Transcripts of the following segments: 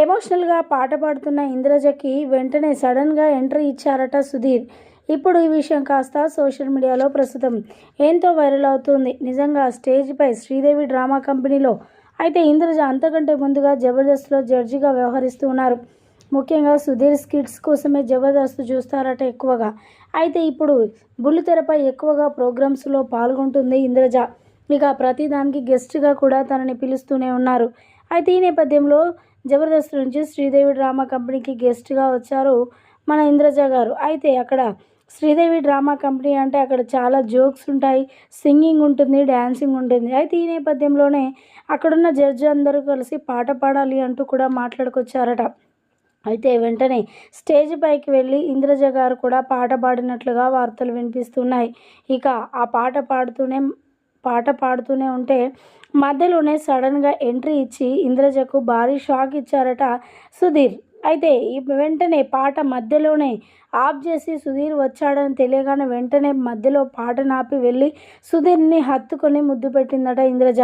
ఎమోషనల్గా పాట పాడుతున్న ఇంద్రజకి వెంటనే సడన్గా ఎంట్రీ ఇచ్చారట సుధీర్. ఇప్పుడు ఈ విషయం కాస్త సోషల్ మీడియాలో ప్రస్తుతం ఎంతో వైరల్ అవుతుంది. నిజంగా స్టేజ్పై శ్రీదేవి డ్రామా కంపెనీలో అయితే ఇంద్రజ అంతకంటే ముందుగా జబర్దస్త్లో జడ్జిగా వ్యవహరిస్తూ ఉన్నారు. ముఖ్యంగా సుధీర్ స్కిట్స్ కోసమే జబర్దస్త్ చూస్తారట ఎక్కువగా. అయితే ఇప్పుడు బుల్లితెరపై ఎక్కువగా ప్రోగ్రామ్స్లో పాల్గొంటుంది ఇంద్రజ. ఇక ప్రతిదానికి గెస్ట్గా కూడా తనని పిలుస్తూనే ఉన్నారు. అయితే ఈ నేపథ్యంలో జబర్దస్త్ నుంచి శ్రీదేవి డ్రామా కంపెనీకి గెస్ట్గా వచ్చారు మన ఇంద్రజ గారు. అయితే అక్కడ శ్రీదేవి డ్రామా కంపెనీ అంటే అక్కడ చాలా జోక్స్ ఉంటాయి సింగింగ్ ఉంటుంది డ్యాన్సింగ్ ఉంటుంది. అయితే ఈ నేపథ్యంలోనే అక్కడున్న జడ్జి అందరూ కలిసి పాట పాడాలి అంటూ కూడా మాట్లాడుకొచ్చారట. అయితే వెంటనే స్టేజ్ పైకి వెళ్ళి ఇంద్రజ గారు కూడా పాట పాడినట్లుగా వార్తలు వినిపిస్తున్నాయి. ఇక ఆ పాట పాడుతూనే పాట పాడుతూనే ఉంటే మధ్యలోనే సడన్గా ఎంట్రీ ఇచ్చి ఇంద్రజకు భారీ షాక్ ఇచ్చారట సుధీర్. అయితే ఈ వెంటనే పాట మధ్యలోనే ఆఫ్ చేసి సుధీర్ వచ్చాడని తెలియగానే వెంటనే మధ్యలో పాట నాపి వెళ్ళి సుధీర్ని హత్తుకొని ముద్దు పెట్టిందట ఇంద్రజ.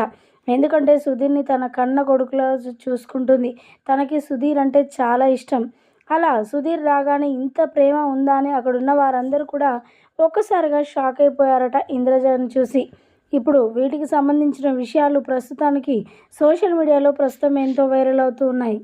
ఎందుకంటే సుధీర్ని తన కన్న కొడుకులా చూసుకుంటుంది. తనకి సుధీర్ అంటే చాలా ఇష్టం. అలా సుధీర్ రాగానే ఇంత ప్రేమ ఉందా అని అక్కడున్న వారందరూ కూడా ఒక్కసారిగా షాక్ అయిపోయారట ఇంద్రజను చూసి. ఇప్పుడు వీటికి సంబంధించిన విషయాలు ప్రస్తుతానికి సోషల్ మీడియాలో ప్రస్తుతం ఎంతో వైరల్ అవుతూ ఉన్నాయి.